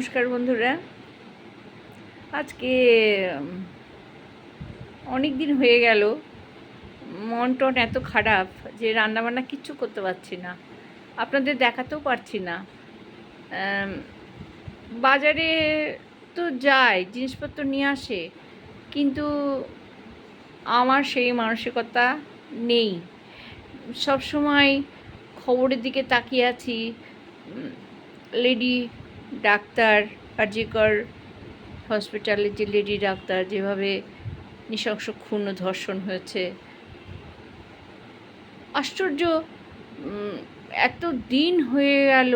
নমস্কার বন্ধুরা। আজকে অনেক দিন হয়ে গেল। মন টন এত খারাপ যে রান্নাবান্না কিচ্ছু করতে পারছি না। আপনাদের দেখাতেও পারছি না। বাজারে তো যায় জিনিসপত্র নিয়ে আসে, কিন্তু আমার সেই মানসিকতা নেই। সব সময় খবরের দিকে তাকিয়ে আছি। লেডি ডাক্তার কার্যকর হসপিটালের যে লেডি ডাক্তার, যেভাবে নৃশংস খুন ধর্ষণ হয়েছে। আশ্চর্য এত দিন হয়ে গেল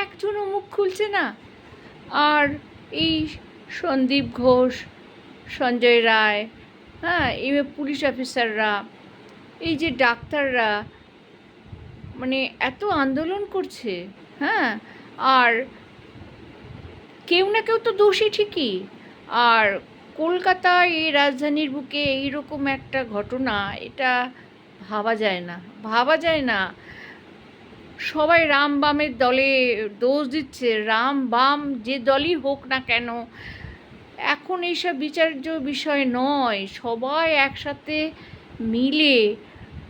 একজনও মুখ খুলছে না। আর এই সন্দীপ ঘোষ, সঞ্জয় রায় হ্যাঁ এই পুলিশ অফিসাররা, এই যে ডাক্তাররা মানে এত আন্দোলন করছে হ্যাঁ আর কেউ না কেউ তো দোষী ঠিকই। আর কলকাতায় এই রাজধানীর বুকে এইরকম একটা ঘটনা, এটা ভাবা যায় না, ভাবা যায় না। সবাই রাম বামের দলে দোষ দিচ্ছে, রাম বাম যে দলই হোক না কেন। এখন এইসব বিচার্য বিষয় নয়, সবাই একসাথে মিলে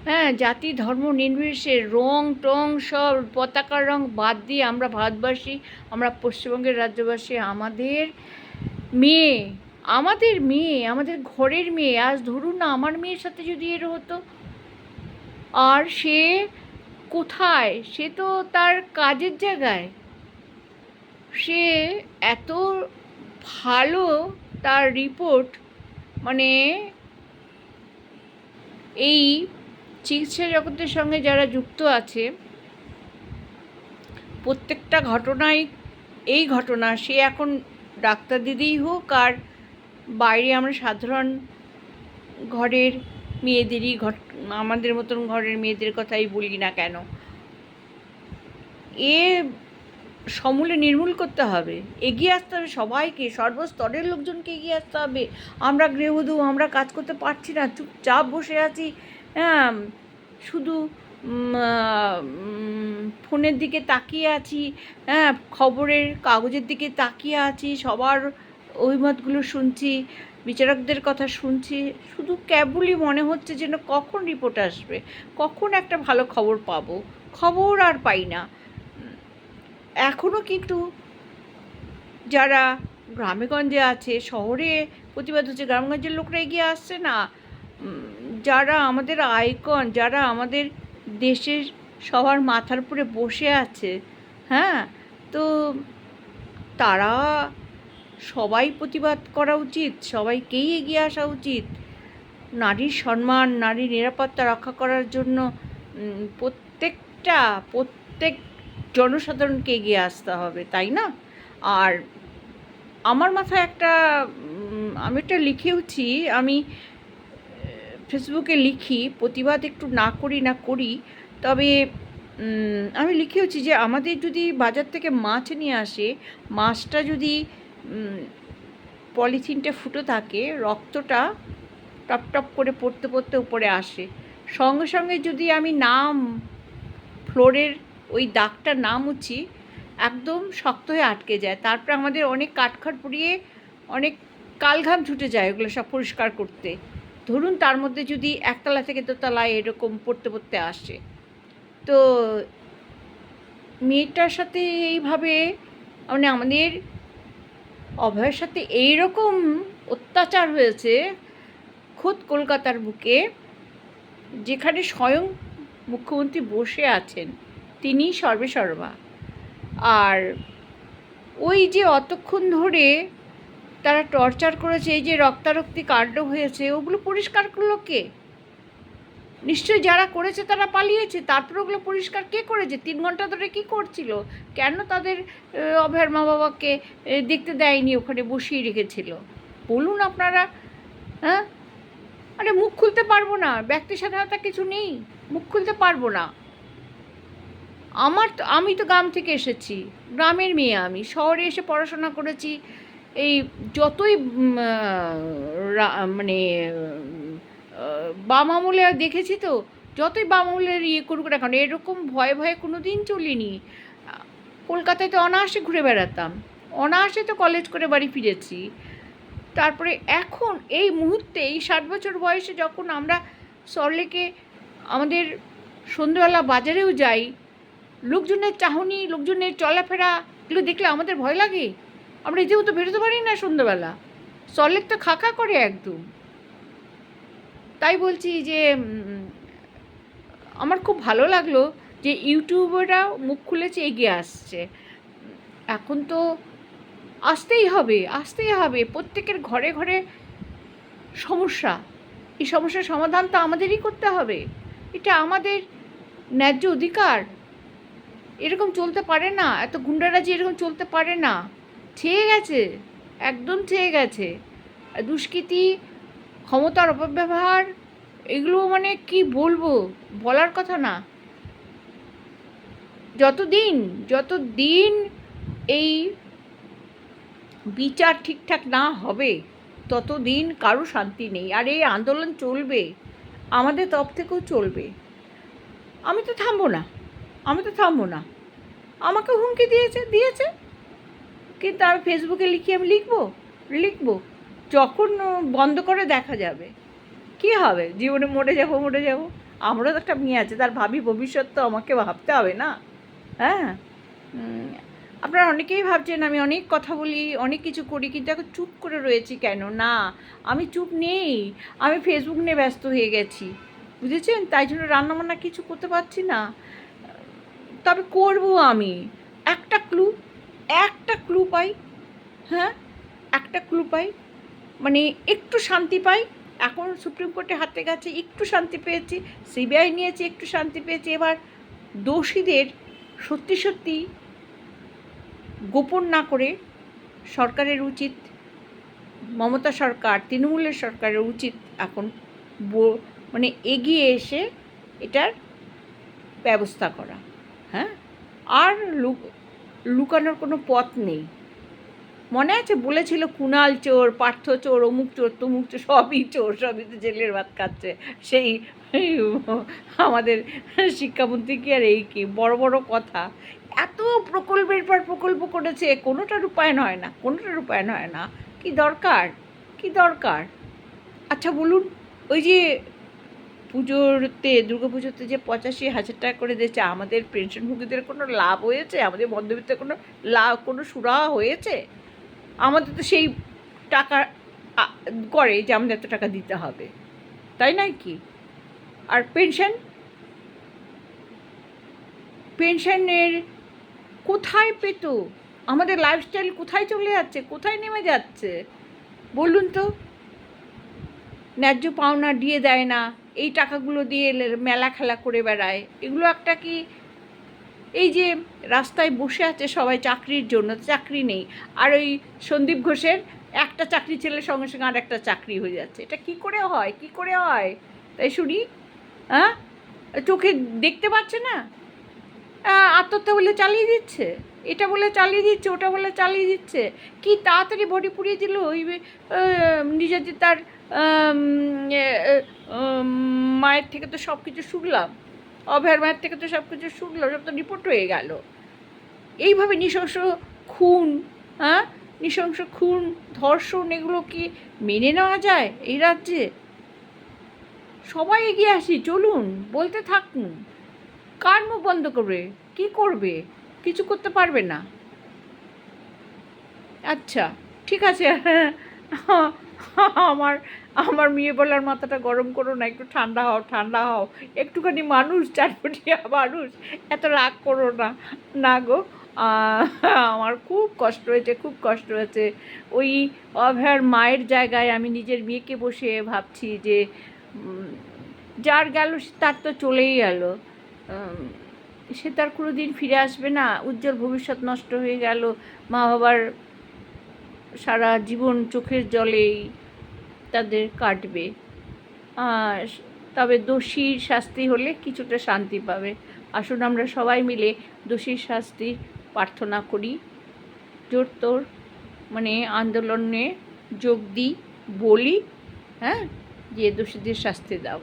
হ্যাঁ জাতি, ধর্ম নির্বিশেষে রং, টং সব পতাকার রং বাদ দিয়ে আমরা ভারতবাসী, আমরা পশ্চিমবঙ্গের রাজ্যবাসী, আমাদের মেয়ে আমাদের মেয়ে, আমাদের ঘরের মেয়ে। আজ ধরুন না, আমার মেয়ের সাথে যদি এর হতো, আর সে কোথায়? সে তো তার কাজের জায়গায়। সে এত ভালো তার রিপোর্ট মানে এই চিকিৎসা জগতের সঙ্গে যারা যুক্ত আছে, প্রত্যেকটা ঘটনাই এই ঘটনা। সে এখন ডাক্তার দিদিই হোক আর বাইরে আমরা সাধারণ ঘরের মেয়েদেরই ঘট আমাদের মতন ঘরের মেয়েদের কথাই বলি না কেন। এ সমূলে নির্মূল করতে হবে। এগিয়ে আসতে হবে সবাইকে, সর্বস্তরের লোকজনকে এগিয়ে আসতে হবে। আমরা গৃহবধূ, আমরা কাজ করতে পারছি না, চুপচাপ বসে আছি। শুধু আহ, উম, ফোনের দিকে তাকিয়ে আছি হ্যাঁ খবরের কাগজের দিকে তাকিয়ে আছি সবার অভিমতগুলো শুনছি বিচারকদের কথা শুনছি শুধু কেবলই মনে হচ্ছে যেন কখন রিপোর্ট আসবে কখন একটা ভালো খবর পাবো খবর আর পাই না। এখনও কিন্তু যারা গ্রামেগঞ্জে আছে শহরে প্রতিবাদ হচ্ছে গ্রামগঞ্জের লোকরা এগিয়ে আসছে না যারা আমাদের আইকন, যারা আমাদের দেশের সবার মাথার উপরে বসে আছে হ্যাঁ? তো তারা সবাই প্রতিবাদ করা উচিত, সবাইকেই এগিয়ে আসা উচিত। নারীর সম্মান, নারীর নিরাপত্তা রক্ষা করার জন্য প্রত্যেকটা, প্রত্যেক জনসাধারণকে এগিয়ে আসতে হবে, তাই না? আর আমার মাথায় একটা আমি একটা লিখেওছি, আমি ফেসবুকে লিখি, প্রতিবাদ একটু না করি না করি, তবে আমি লিখেওছি যে আমাদের যদি বাজার থেকে মাছ নিয়ে আসে, মাছটা যদি পলিথিনটা ফুটো থাকে, রক্তটা টপ টপ করে পড়তে পড়তে উপরে আসে। সঙ্গে সঙ্গে যদি আমি নাম, ফ্লোরের ওই দাগটা না মুছি একদম শক্ত হয়ে আটকে যায়। তারপরে আমাদের অনেক কাঠখাট পুড়িয়ে অনেক কালঘাম ছুটে যায় ওগুলো সব পরিষ্কার করতে। ধরুন তার মধ্যে যদি একতলা থেকে দোতলায় এরকম পড়তে পড়তে আসে, তো মেয়েটার সাথে এইভাবে মানে আমাদের অভয়ের সাথে এইরকম অত্যাচার হয়েছে খোদ কলকাতার বুকে, যেখানে স্বয়ং মুখ্যমন্ত্রী বসে আছেন, তিনি সর্বেসর্বা আর ওই যে অতক্ষণ ধরে তারা টর্চার করেছে, এই যে রক্তারক্তি কাণ্ড হয়েছে, ওগুলো পরিষ্কার করল কে? নিশ্চয়ই যারা করেছে তারা পালিয়েছে, তারপরে ওগুলো পরিষ্কার কে করেছে? তিন ঘণ্টা ধরে কি করছিল? কেন তাদের অভয়ের মা বাবাকে দেখতে দেয়নি, ওখানে বসিয়ে রেখেছিল? বলুন আপনারা হ্যাঁ? আরে মুখ খুলতে পারব না ব্যক্তি স্বাধীনতা কিছু নেই, মুখ খুলতে পারব না। আমার তো, আমি তো গ্রাম থেকে এসেছি, গ্রামের মেয়ে আমি, শহরে এসে পড়াশোনা করেছি এই যতই মানে বাম আমলে দেখেছি তো, যতই বাম আমলের ইয়ে করুক না কেন, এরকম ভয়ে ভয়ে কোনো দিন চলিনি। কলকাতায় তো অনায়াসে ঘুরে বেড়াতাম। অনায়াসে তো কলেজ করে বাড়ি ফিরেছি। তারপরে এখন, এই মুহূর্তে, এই ষাট বছর বয়সে যখন আমরা সরলেকে আমাদের সন্ধ্যেবেলা বাজারেও যাই, লোকজনের চাহনি, লোকজনের চলাফেরা, এগুলো দেখলে আমাদের ভয় লাগে। আমরা এই যেহেতু বেরোতে পারি না সন্ধ্যেবেলা সরলেক তো খাকা করে একদম। তাই বলছি যে আমার খুব ভালো লাগল যে ইউটিউবাররাও মুখ খুলেছে এগিয়ে আসছে। এখন তো আসতেই হবে আসতেই হবে। প্রত্যেকের ঘরে ঘরে সমস্যা। এই সমস্যার সমাধান তো আমাদেরই করতে হবে। এটা আমাদের ন্যায্য অধিকার। এরকম চলতে পারে না। এত গুন্ডারাজি এরকম চলতে পারে না। ছেয়ে গেছে একদম ছেয়ে গেছে দুষ্কৃতি, ক্ষমতার অপব্যবহার, এগুলো মানে কি বলব? বলার কথা না। যতদিন যতদিন এই বিচার ঠিকঠাক না হবে, ততদিন কারও শান্তি নেই। আর এই আন্দোলন চলবে, আমাদের তরফ থেকেও চলবে। আমি তো থামবো না, আমি তো থামবো না। আমাকে হুমকি দিয়েছে দিয়েছে? কিন্তু আমি ফেসবুকে লিখি আমি লিখব? লিখব। যখন বন্ধ করে দেখা যাবে। কি হবে? জীবনে মরে যাব মরে যাব। আমারও তো একটা মেয়ে আছে, তার ভাবি ভবিষ্যৎ তো আমাকে ভাবতে হবে না। হ্যাঁ? আপনারা অনেকেই ভাবছেন, আমি অনেক কথা বলি, অনেক কিছু করি, কিন্তু এখন চুপ করে রয়েছি কেন? না, আমি চুপ নেই। আমি ফেসবুক নিয়ে ব্যস্ত হয়ে গেছি। বুঝেছেন? তাই জন্য রান্নাবান্না কিছু করতে পারছি না। তবে করব আমি। একটা ক্লু একটা ক্লু পাই হ্যাঁ? একটা ক্লু পাই মানে একটু শান্তি পাই। এখন সুপ্রিম কোর্টে হাতে গেছে, একটু শান্তি পেয়েছি সিবিআই নিয়েছে, একটু শান্তি পেয়েছি। এবার দোষীদের সত্যি সত্যি গোপন না করে সরকারের উচিত, মমতা সরকার, তৃণমূলের সরকারের উচিত এখন মানে এগিয়ে এসে এটার ব্যবস্থা করা হ্যাঁ? আর লুক- লুকানোর কোনো পথ নেই। মনে আছে বলেছিল, কুনাল চোর, পার্থ চোর, অমুক চোর, তমুক চোর, সবই চোর, সবই তো জেলের ভাত খাচ্ছে। সেই আমাদের শিক্ষামন্ত্রী কি আর এই কি? বড় বড় কথা। এত প্রকল্পের পর প্রকল্প করেছে কোনোটা রূপায়ণ হয় না কোনোটা রূপায়ণ হয় না। কি দরকার? কি দরকার? আচ্ছা বলুন, ওই যে পুজোতে পুজোতে যে পঁচাশি হাজার টাকা করে দিয়েছে, আমাদের পেনশনভোগীদের কোনো লাভ হয়েছে? আমাদের মধ্যবিত্তের কোনো লাভ কোনো সুরাহা হয়েছে? আমাদের তো সেই টাকা করে যে আমাদের এত টাকা দিতে হবে। তাই নয় কি? আর পেনশন? পেনশনের কোথায় পেত? আমাদের লাইফস্টাইল কোথায় চলে যাচ্ছে? কোথায় নেমে যাচ্ছে? বলুন তো। ন্যায্য পাওনা দিয়ে দেয় না। এই টাকাগুলো দিয়ে মেলা খেলা করে বেড়ায়। এগুলো একটা কি এই যে রাস্তায় বসে আছে সবাই চাকরির জন্য, চাকরি নেই। আর ওই সন্দীপ ঘোষের একটা চাকরি ছেলের সঙ্গে সঙ্গে আর একটা চাকরি হয়ে যাচ্ছে। এটা কি করে হয়? কি করে হয়? তাই শুনি হ্যাঁ চোখে দেখতে পাচ্ছে না? আত্মহত্যা বলে চালিয়ে দিচ্ছে। এটা বলে চালিয়ে দিচ্ছে, ওটা বলে চালিয়ে দিচ্ছে। কি তাড়াতাড়ি বডি পুড়িয়ে দিল ওই নিজের যে তার মায়ের থেকে তো সব কিছু শুনলাম। অভয়ের মায়ের থেকে তো সব কিছু শুনলাম, সব তো রিপোর্ট হয়ে গেল। এইভাবে নৃশংস খুন হ্যাঁ? নৃশংস খুন, ধর্ষণ, এগুলো কি মেনে নেওয়া যায় এই রাজ্যে? সবাই এগিয়ে আসি, চলুন, বলতে থাকুন। কার মুখ বন্ধ করবে কি করবে? কিছু করতে পারবে না। আচ্ছা ঠিক আছে। আমার আমার মেয়ে বলার মাথাটা গরম করো না, একটু ঠান্ডা হও ঠান্ডা হও। একটুখানি মানুষ, চারপটিয়া মানুষ, এত রাগ করো না। না গো আমার খুব কষ্ট হয়েছে, খুব কষ্ট হয়েছে। ওই অভয়ার মায়ের জায়গায় আমি নিজের মেয়েকে বসে ভাবছি যে যার গেল তার তো চলেই গেল। সে তার কোনো দিন ফিরে আসবে না। উজ্জ্বল ভবিষ্যৎ নষ্ট হয়ে গেল। মা বাবার সারা জীবন চোখের জলেই তাদের কাটবে। তবে দোষীর শাস্তি হলে কিছুটা শান্তি পাবে। আসুন আমরা সবাই মিলে দোষীর শাস্তি প্রার্থনা করি। জোর তোর মানে আন্দোলনে যোগ দিই বলি হ্যাঁ? যে দোষীদের শাস্তি দাও।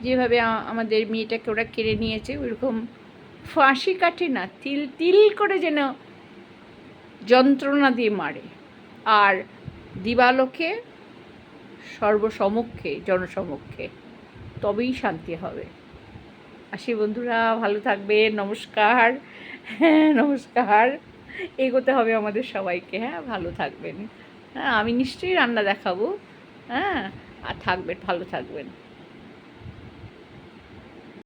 যেভাবে আমাদের মেয়েটাকে ওরা কেড়ে নিয়েছে, ওইরকম ফাঁসি কাটে না, তিল তিল করে যেন যন্ত্রণা দিয়ে মারে। আর দিবালোকে সর্বসমক্ষে, জনসমক্ষে তবেই শান্তি হবে। আসি বন্ধুরা, ভালো থাকবে নমস্কার। হ্যাঁ নমস্কার। এগোতে হবে আমাদের সবাইকে হ্যাঁ ভালো থাকবেন। হ্যাঁ আমি নিশ্চয়ই রান্না দেখাবো। হ্যাঁ আর থাকবেন, ভালো থাকবেন।